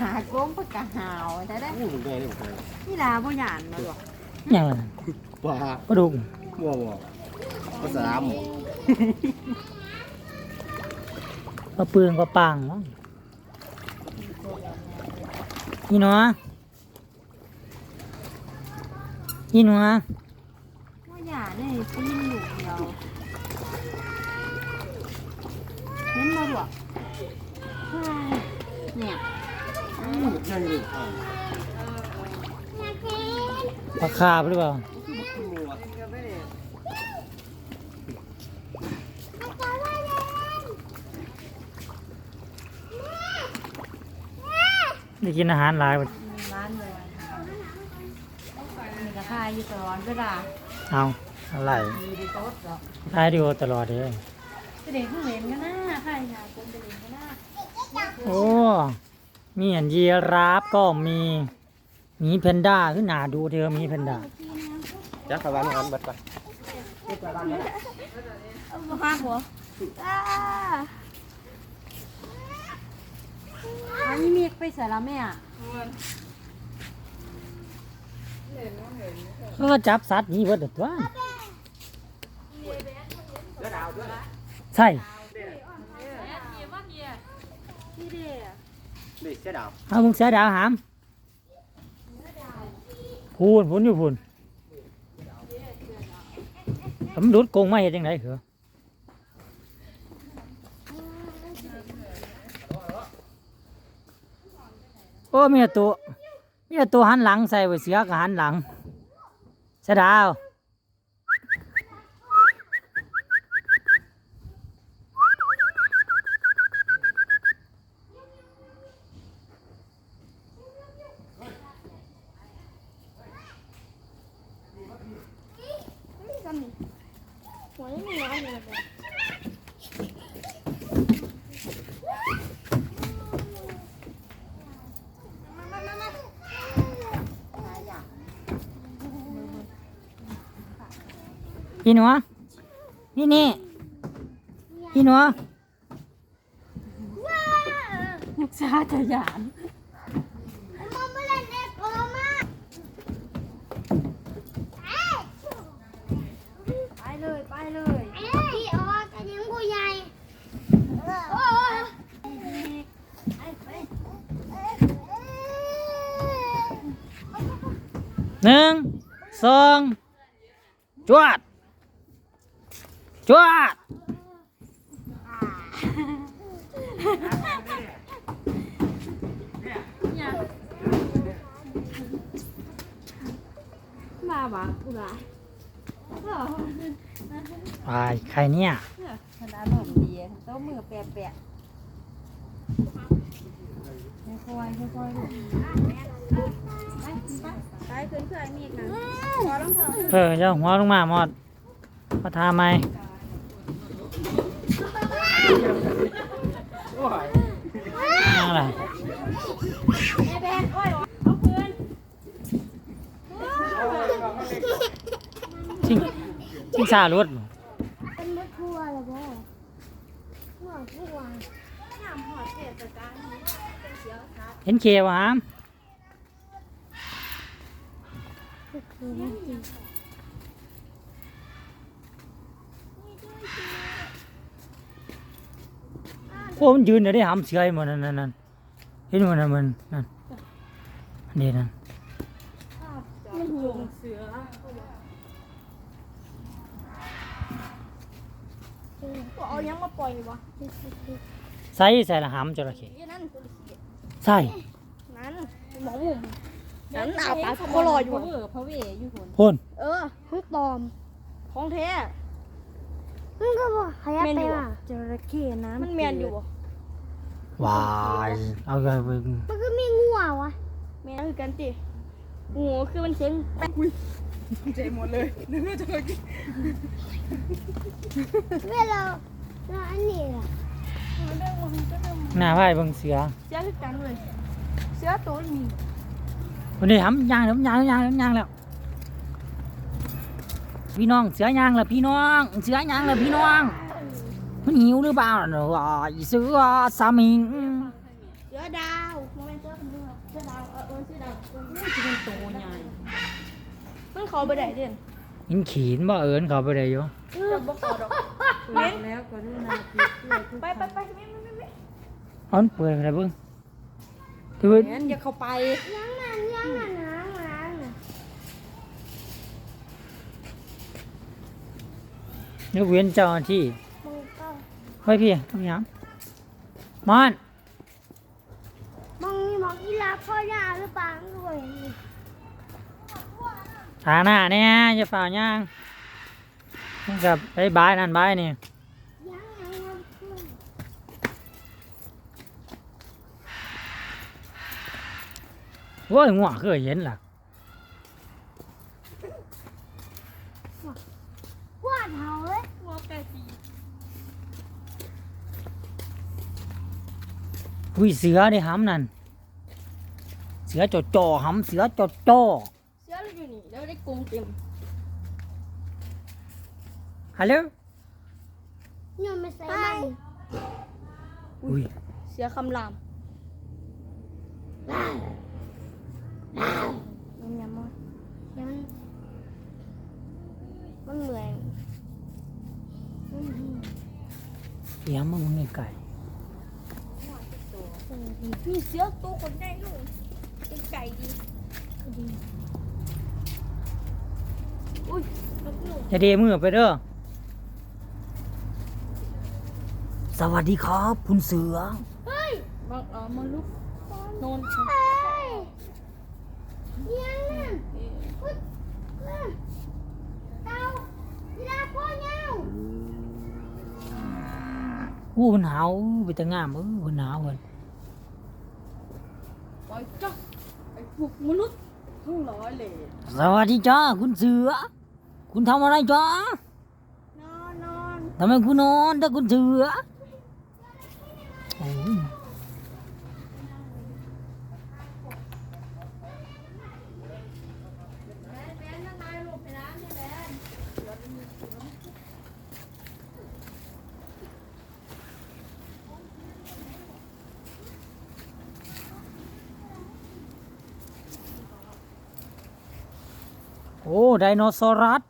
หาก้มปากกาหาวได้ได้อู้มันได้เลยบ่นี่ลาบ่หยานมาหรอกอย่างนั้นปลาปลาดุกบ่บ่ภาษาหมูปลาเปลืองปลาปังมั้งอีหนัวอีหนัวบ่หยานนี่ปีนอยู่เดียวเห็นมาหรอกเนี่ย ใช่เลยอ่าปลาคาบหรือเปล่าได้กินอาหารหลายบ่ร้านเลยมีกระทายอยู่ตลอดเวลาเอาอะไรมีในโต๊ะหรอกได้ดีโอตลอดเลยจะเด็กข้างเหม็นก็น่าใครหาคนจะเด็กก็น่าโอ้ มีอันยีราฟก็มีมีแพนด้าขึ้นหนาดูเธอมีแพนด้าจักรวาลหันบัดไปเอามาห้าหัวอันนี้มีไปใส่ละแม่อะเขาก็จับสัตว์นี้เบิดเดตัวใช่ ที่เดีย นี่เสียดาวเอามึงเสียดาวหามพูนพูนอยู่พูนผมดูดกงมาเห็นยังไงเหรอโอ้มีแต่ตัวมีแต่ตัวหันหลังใส่ไว้เสือกับหันหลังเสียดาว หัวไม่มีน้ำเลย พี่หนัวนี่นี่พี่หนัวลูกชายจะหยานมันไม่เล่นเด็กโกมาไปเลยไปเลยพี่ออกกันยังผู้ใหญ่โอ้ย หนึ่งสองจวดจวดมาบ้ากูละไปใครเนี่ยขนาดหนุ่มดีโต๊ะมือแปะแปะ ค่อยๆค่อยๆลูกไปไปขึ้นเพื่อนมีอีกนะขอรองเท้าเออเจ้าหัวลงมาหมดมาทาไหมอะไรชิงชิงซารถบ่ เป็นรถทัวร์เหรอพ่อหัวทัวร์ เห็นเขียวหามคือไม่จริงโอ้มันยืนเดี๋ยวได้หามเสือให้หมันนั่นนั่นนั่นเห็นมันนั่นมันนั่นอันนี้นั่นมันหิวเสือเอายังมาปล่อยวะใส่ใส่ละหามจระเข้ยี่นั่น ใส่นั้นหมองมุมนั้นอาปากก็รออยู่เออพระเวอยู่คนพ่นเออคือปลอมของแท้มันก็บอกขยับไปว่ะจระเข้น้ำมันแมนอยู่บ่วายเอาไปเบิ่งมันก็มีงูอะวะแมนคือกันจิงูคือมันเสียงแป๊กเจ๊หมดเลยนึกว่าจะกินเวลาเราอันนี้ล่ะ หน้าไผ่เบิ่งเสือ เสียคือกันเลยเสียตัวนี้วันนี้หามยางแล้วยางแล้วยางแล้วยางแล้ว พี่น้องเสือยางแล้วพี่น้อง เสือยางแล้วพี่น้อง มันหิวหรือเปล่าเนาะอีเสือสามิงเสือดาวโมเมนต์ตัวเสื้อดำเออเออเสื้อดำที่มันโตใหญ่มันเขาไปไหนเด่นยินขีนบ่เอิญเขาไปได้อยู่จะบอกเขาดอก เปิดแล้วก็ดูนาทีเพื่อทุกไปไปไปไม่ไม่ไม่ไม่เอันเปิดอะไรเบิ่งถือแม่นอย่าเข้าไปยังนั่นยังนั่นหางหางยกเว้นเจ้าหน้าที่มึงก็ไว้พี่ทำหยังมอนมึงมีหมอกอีลาพ่อยาหรือเปล่าด้วยทางหน้าเนี่ยจะฝ่าย่างมัน กับไปบายนั่นบายนี่ยังยังยังโอ้ยงัวเคยเห็นล่ะวาดเห่าเลยงอแปดสีคุยเสือได้หำนั่น เสือจอจอห้ำเสือจอจอเสือเราอยู่นี่แล้วได้กรงเต็ม ฮัลโหลยังไม่ใส่มันอุ้ยเสือคำรามมันยังมันยังมันเหมือนเสียงมันไม่ไก่มีเสือตัวคนได้ลูกเป็นไก่ดีอุ้ยนกหนูจะเดมือไปเด้อ สวัสดีครับ คุณเสือ เฮ้ยบางเออมันลุกนอนเฮ้ยยังนั่นอุ๊ยนั่นเต่ายีราฟพ่อเงาอู้มันหนาวอู้ไปแต่งามเออมันหนาวเพิ่นปล่อยจ้ะไอ้พวกมนุษย์ทั้งหลายเลยสวัสดีจ้าคุณเสือ คุณทำอะไรจ้านอนนอนทำไมคุณนอนถ้าคุณเสือ โอ้ ไดโนเสารัส